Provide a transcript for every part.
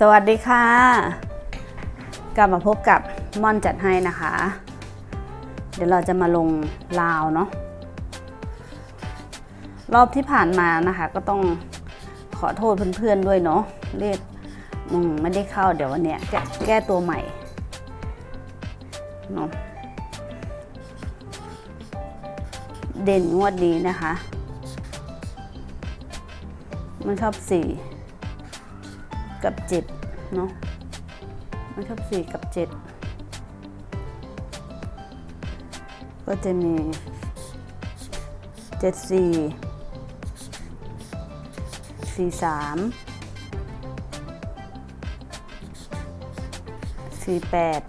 สวัสดีค่ะ กลับมาพบกับม่อนจัดให้นะคะ เดี๋ยวเราจะมาลงลาวเนาะรอบที่ผ่านมานะคะ ก็ต้องขอโทษเพื่อนๆด้วยเนาะเลขอืมไม่ได้เข้าเดี๋ยววันเนี้ยแกแก้ตัวใหม่เนาะเด่นงวดนี้นะคะ มันชอบสี่ กับเจ็ดเนาะมันชอบสี่กับเจ็ดก็จะมีเจ็ดสี่สี่สามสี่แปด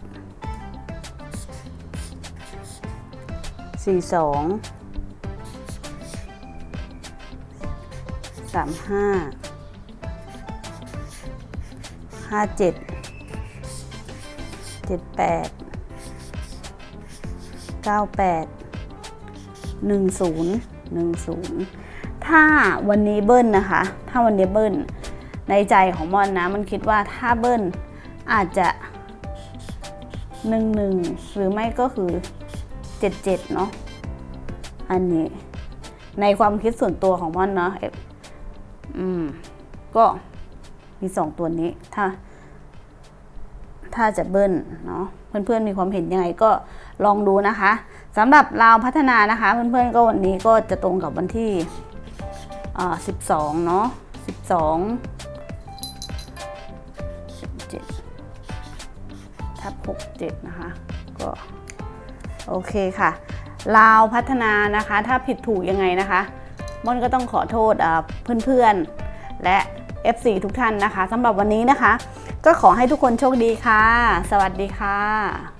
สี่สองสามห้า ห้าเจ็ดเจ็ดแปดเก้าแปดหนึ่งศูนย์หนึ่งศูนย์ถ้าวันนี้เบิ้ลนะคะ ถ้าวันนี้เบิ้ลในใจของมอนนะ มันคิดว่าถ้าเบิ้ลอาจจะหนึ่งหนึ่งหรือไม่ก็คือเจ็ดเจ็ดเนาะอันนี้ในความคิดส่วนตัวของมอนเนาะอ่ออืมก็ มีสองตัวนี้ถ้า ถ้าจะเบิ้ลเนาะเพื่อนๆมีความเห็นยังไงก็ลองดูนะคะสำหรับลาวพัฒนานะคะ เพื่อนๆก็วันนี้ก็จะตรงกับวันที่อ่า12 เนาะ12 17ทับ67 นะคะ ก็ โอเคค่ะลาวพัฒนานะคะ ถ้าผิดถูกยังไงนะคะม่อนก็ต้องขอโทษเพื่อนๆและ FC ทุกท่านนะคะสำหรับวันนี้นะคะ ก็ขอให้ทุกคนโชคดีค่ะ สวัสดีค่ะ